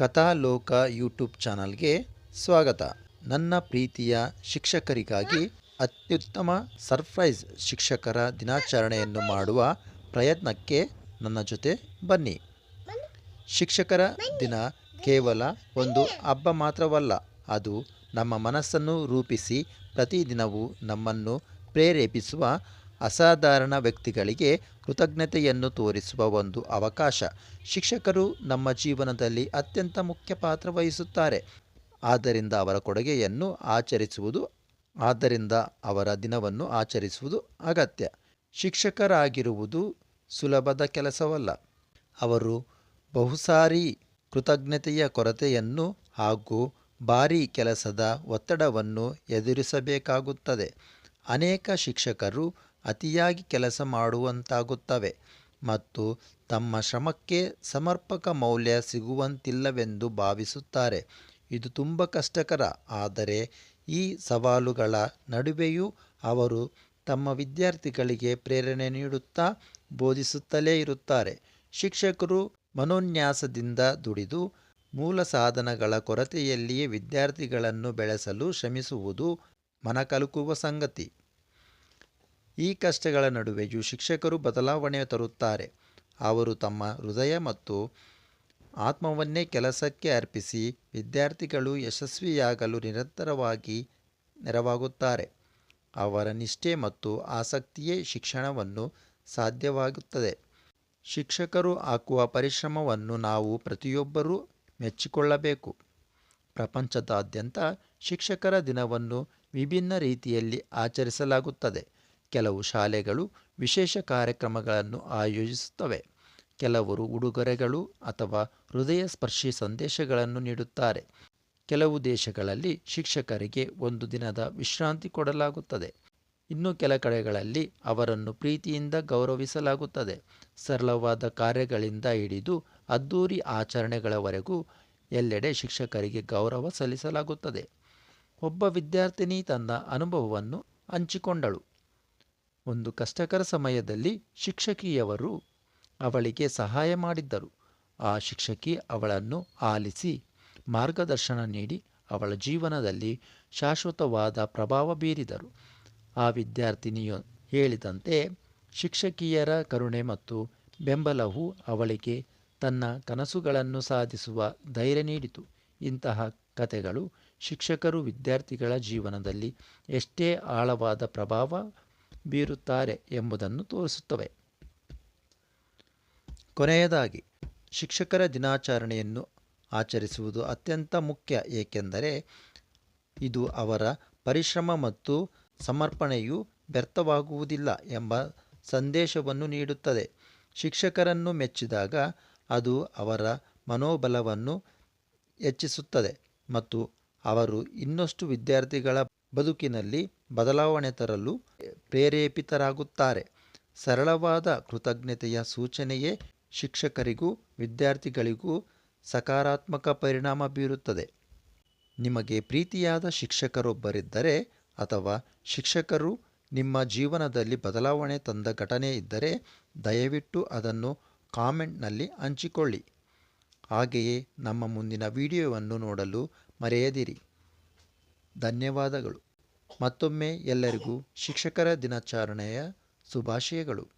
ಕಥಾಲೋಕ YouTube ಚಾನಲ್ಗೆ ಸ್ವಾಗತ. ನನ್ನ ಪ್ರೀತಿಯ ಶಿಕ್ಷಕರಿಗಾಗಿ ಅತ್ಯುತ್ತಮ ಸರ್ಪ್ರೈಸ್ ಶಿಕ್ಷಕರ ದಿನಾಚರಣೆಯನ್ನು ಮಾಡುವ ಪ್ರಯತ್ನಕ್ಕೆ ನನ್ನ ಜೊತೆ ಬನ್ನಿ. ಶಿಕ್ಷಕರ ದಿನ ಕೇವಲ ಒಂದು ಹಬ್ಬ ಮಾತ್ರವಲ್ಲ, ಅದು ನಮ್ಮ ಮನಸ್ಸನ್ನು ರೂಪಿಸಿ ಪ್ರತಿದಿನವೂ ನಮ್ಮನ್ನು ಪ್ರೇರೇಪಿಸುವ ಅಸಾಧಾರಣ ವ್ಯಕ್ತಿಗಳಿಗೆ ಕೃತಜ್ಞತೆಯನ್ನು ತೋರಿಸುವ ಒಂದು ಅವಕಾಶ. ಶಿಕ್ಷಕರು ನಮ್ಮ ಜೀವನದಲ್ಲಿ ಅತ್ಯಂತ ಮುಖ್ಯ ಪಾತ್ರ ವಹಿಸುತ್ತಾರೆ. ಆದ್ದರಿಂದ ಅವರ ಕೊಡುಗೆಯನ್ನು ಆಚರಿಸುವುದು, ಆದ್ದರಿಂದ ಅವರ ದಿನವನ್ನು ಆಚರಿಸುವುದು ಅಗತ್ಯ. ಶಿಕ್ಷಕರಾಗಿರುವುದು ಸುಲಭದ ಕೆಲಸವಲ್ಲ. ಅವರು ಬಹುಸಾರಿ ಕೃತಜ್ಞತೆಯ ಕೊರತೆಯನ್ನು ಹಾಗೂ ಭಾರೀ ಕೆಲಸದ ಒತ್ತಡವನ್ನು ಎದುರಿಸಬೇಕಾಗುತ್ತದೆ. ಅನೇಕ ಶಿಕ್ಷಕರು ಅತಿಯಾಗಿ ಕೆಲಸ ಮಾಡುವಂತಾಗುತ್ತವೆ ಮತ್ತು ತಮ್ಮ ಶ್ರಮಕ್ಕೆ ಸಮರ್ಪಕ ಮೌಲ್ಯ ಸಿಗುವಂತಿಲ್ಲವೆಂದು ಭಾವಿಸುತ್ತಾರೆ. ಇದು ತುಂಬ ಕಷ್ಟಕರ, ಆದರೆ ಈ ಸವಾಲುಗಳ ನಡುವೆಯೂ ಅವರು ತಮ್ಮ ವಿದ್ಯಾರ್ಥಿಗಳಿಗೆ ಪ್ರೇರಣೆ ನೀಡುತ್ತಾ ಬೋಧಿಸುತ್ತಲೇ ಇರುತ್ತಾರೆ. ಶಿಕ್ಷಕರು ಮನೋನ್ಯಾಸದಿಂದ ದುಡಿದು ಮೂಲ ಸಾಧನಗಳ ಕೊರತೆಯಲ್ಲಿಯೇ ವಿದ್ಯಾರ್ಥಿಗಳನ್ನು ಬೆಳೆಸಲು ಶ್ರಮಿಸುವುದು ಮನಕಲುಕುವ ಸಂಗತಿ. ಈ ಕಷ್ಟಗಳ ನಡುವೆಯೂ ಶಿಕ್ಷಕರು ಬದಲಾವಣೆ ತರುತ್ತಾರೆ. ಅವರು ತಮ್ಮ ಹೃದಯ ಮತ್ತು ಆತ್ಮವನ್ನೇ ಕೆಲಸಕ್ಕೆ ಅರ್ಪಿಸಿ ವಿದ್ಯಾರ್ಥಿಗಳು ಯಶಸ್ವಿಯಾಗಲು ನಿರಂತರವಾಗಿ ನೆರವಾಗುತ್ತಾರೆ. ಅವರ ನಿಷ್ಠೆ ಮತ್ತು ಆಸಕ್ತಿಯೇ ಶಿಕ್ಷಣವನ್ನು ಸಾಧ್ಯವಾಗುತ್ತದೆ. ಶಿಕ್ಷಕರು ಹಾಕುವ ಪರಿಶ್ರಮವನ್ನು ನಾವು ಪ್ರತಿಯೊಬ್ಬರೂ ಮೆಚ್ಚಿಕೊಳ್ಳಬೇಕು. ಪ್ರಪಂಚದಾದ್ಯಂತ ಶಿಕ್ಷಕರ ದಿನವನ್ನು ವಿಭಿನ್ನ ರೀತಿಯಲ್ಲಿ ಆಚರಿಸಲಾಗುತ್ತದೆ. ಕೆಲವು ಶಾಲೆಗಳು ವಿಶೇಷ ಕಾರ್ಯಕ್ರಮಗಳನ್ನು ಆಯೋಜಿಸುತ್ತವೆ. ಕೆಲವರು ಉಡುಗೊರೆಗಳು ಅಥವಾ ಹೃದಯ ಸ್ಪರ್ಶಿ ಸಂದೇಶಗಳನ್ನು ನೀಡುತ್ತಾರೆ. ಕೆಲವು ದೇಶಗಳಲ್ಲಿ ಶಿಕ್ಷಕರಿಗೆ ಒಂದು ದಿನದ ವಿಶ್ರಾಂತಿ ಕೊಡಲಾಗುತ್ತದೆ. ಇನ್ನು ಕೆಲ ಕಡೆಗಳಲ್ಲಿ ಅವರನ್ನು ಪ್ರೀತಿಯಿಂದ ಗೌರವಿಸಲಾಗುತ್ತದೆ. ಸರಳವಾದ ಕಾರ್ಯಗಳಿಂದ ಹಿಡಿದು ಅದ್ಧೂರಿ ಆಚರಣೆಗಳವರೆಗೂ ಎಲ್ಲೆಡೆ ಶಿಕ್ಷಕರಿಗೆ ಗೌರವ ಸಲ್ಲಿಸಲಾಗುತ್ತದೆ. ಒಬ್ಬ ವಿದ್ಯಾರ್ಥಿನಿ ತನ್ನ ಅನುಭವವನ್ನು ಹಂಚಿಕೊಂಡಳು. ಒಂದು ಕಷ್ಟಕರ ಸಮಯದಲ್ಲಿ ಶಿಕ್ಷಕಿಯವರು ಅವಳಿಗೆ ಸಹಾಯ ಮಾಡಿದ್ದರು. ಆ ಶಿಕ್ಷಕಿ ಅವಳನ್ನು ಆಲಿಸಿ ಮಾರ್ಗದರ್ಶನ ನೀಡಿ ಅವಳ ಜೀವನದಲ್ಲಿ ಶಾಶ್ವತವಾದ ಪ್ರಭಾವ ಬೀರಿದರು. ಆ ವಿದ್ಯಾರ್ಥಿನಿಯು ಹೇಳಿದಂತೆ, ಶಿಕ್ಷಕಿಯರ ಕರುಣೆ ಮತ್ತು ಬೆಂಬಲವು ಅವಳಿಗೆ ತನ್ನ ಕನಸುಗಳನ್ನು ಸಾಧಿಸುವ ಧೈರ್ಯ ನೀಡಿತು. ಇಂತಹ ಕಥೆಗಳು ಶಿಕ್ಷಕರು ವಿದ್ಯಾರ್ಥಿಗಳ ಜೀವನದಲ್ಲಿ ಎಷ್ಟೇ ಆಳವಾದ ಪ್ರಭಾವ ಬೀರುತ್ತಾರೆ ಎಂಬುದನ್ನು ತೋರಿಸುತ್ತವೆ. ಕೊನೆಯದಾಗಿ, ಶಿಕ್ಷಕರ ದಿನಾಚರಣೆಯನ್ನು ಆಚರಿಸುವುದು ಅತ್ಯಂತ ಮುಖ್ಯ, ಏಕೆಂದರೆ ಇದು ಅವರ ಪರಿಶ್ರಮ ಮತ್ತು ಸಮರ್ಪಣೆಯು ವ್ಯರ್ಥವಾಗುವುದಿಲ್ಲ ಎಂಬ ಸಂದೇಶವನ್ನು ನೀಡುತ್ತದೆ. ಶಿಕ್ಷಕರನ್ನು ಮೆಚ್ಚಿದಾಗ ಅದು ಅವರ ಮನೋಬಲವನ್ನು ಹೆಚ್ಚಿಸುತ್ತದೆ ಮತ್ತು ಅವರು ಇನ್ನಷ್ಟು ವಿದ್ಯಾರ್ಥಿಗಳ ಬದುಕಿನಲ್ಲಿ ಬದಲಾವಣೆ ತರಲು ಪ್ರೇರೇಪಿತರಾಗುತ್ತಾರೆ. ಸರಳವಾದ ಕೃತಜ್ಞತೆಯ ಸೂಚನೆಯೇ ಶಿಕ್ಷಕರಿಗೂ ವಿದ್ಯಾರ್ಥಿಗಳಿಗೂ ಸಕಾರಾತ್ಮಕ ಪರಿಣಾಮ ಬೀರುತ್ತದೆ. ನಿಮಗೆ ಪ್ರೀತಿಯಾದ ಶಿಕ್ಷಕರೊಬ್ಬರಿದ್ದರೆ ಅಥವಾ ಶಿಕ್ಷಕರು ನಿಮ್ಮ ಜೀವನದಲ್ಲಿ ಬದಲಾವಣೆ ತಂದ ಘಟನೆ ಇದ್ದರೆ ದಯವಿಟ್ಟು ಅದನ್ನು ಕಾಮೆಂಟ್ನಲ್ಲಿ ಹಂಚಿಕೊಳ್ಳಿ. ಹಾಗೆಯೇ ನಮ್ಮ ಮುಂದಿನ ವಿಡಿಯೋವನ್ನು ನೋಡಲು ಮರೆಯದಿರಿ. ಧನ್ಯವಾದಗಳು. ಮತ್ತೊಮ್ಮೆ ಎಲ್ಲರಿಗೂ ಶಿಕ್ಷಕರ ದಿನಾಚರಣೆಯ ಶುಭಾಶಯಗಳು.